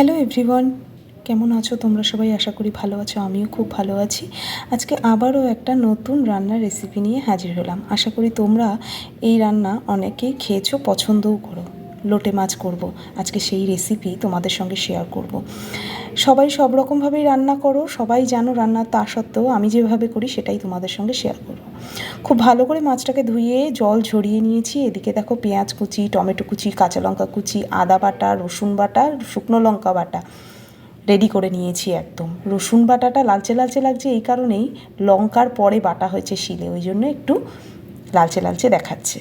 Hello everyone কেমন আছো? তোমরা সবাই আশা করি ভালো আছো, আমিও খুব ভালো আছি। আজকে আবারও একটা নতুন রান্নার রেসিপি নিয়ে হাজির হলাম। আশা করি তোমরা এই রান্না অনেকেই খেয়েছো, পছন্দও করো। লোটে মাছ করব। আজকে সেই রেসিপি তোমাদের সঙ্গে শেয়ার করব। সবাই সব রকমভাবেই রান্না করো, সবাই জানো রান্না তা সত্ত্বেও আমি যেভাবে করি সেটাই তোমাদের সঙ্গে শেয়ার করব। খুব ভালো করে মাছটাকে ধুয়ে জল ঝরিয়ে নিয়েছি এদিকে দেখো পেঁয়াজ কুচি, টমেটো কুচি, কাঁচা লঙ্কা কুচি, আদা বাটা, রসুন বাটা, শুকনো লঙ্কা বাটা রেডি করে নিয়েছি একদম রসুন বাটাটা লালচে লালচে লাগছে এই কারণেই লঙ্কার পরে বাটা হয়েছে শিলে, ওই জন্য একটু লালচে লালচে দেখাচ্ছে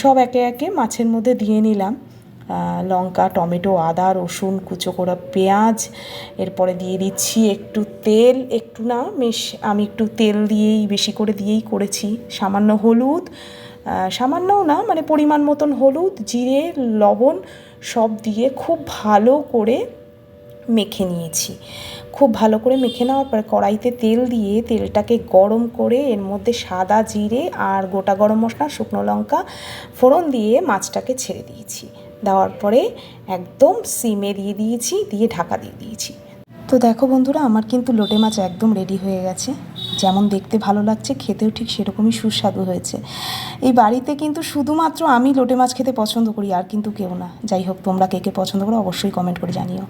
সব একে একে মাছের মধ্যে দিয়ে নিলাম। লঙ্কা, টমেটো, আদা, রসুন, কুচো করা পেঁয়াজ, এরপরে দিয়ে দিচ্ছি একটু তেল, একটু না মেশ আমি একটু তেল দিয়েই, বেশি করে দিয়েই করেছি। সামান্য হলুদ সামান্যও না মানে পরিমাণ মতন হলুদ, জিরে, লবণ সব দিয়ে খুব ভালো করে মেখে নিয়েছি। খুব ভালো করে মেখে নেওয়ার পরে কড়াইতে তেল দিয়ে তেলটাকে গরম করে এর মধ্যে সাদা জিরে আর গোটা গরম মশলা, শুকনো লঙ্কা ফোড়ন দিয়ে মাছটাকে ছেড়ে দিয়েছি। দেওয়ার পরে একদম সিমে দিয়ে দিয়েছি, দিয়ে ঢাকা দিয়ে দিয়েছি। তো দেখো বন্ধুরা, আমার কিন্তু লোটে মাছ একদম রেডি হয়ে গেছে। যেমন দেখতে ভালো লাগছে, খেতেও ঠিক সেরকমই সুস্বাদু হয়েছে। এই বাড়িতে কিন্তু শুধুমাত্র আমি লোটে মাছ খেতে পছন্দ করি, আর কিন্তু কেউ না। যাই হোক, তোমরা কে কে পছন্দ করো অবশ্যই কমেন্ট করে জানিও।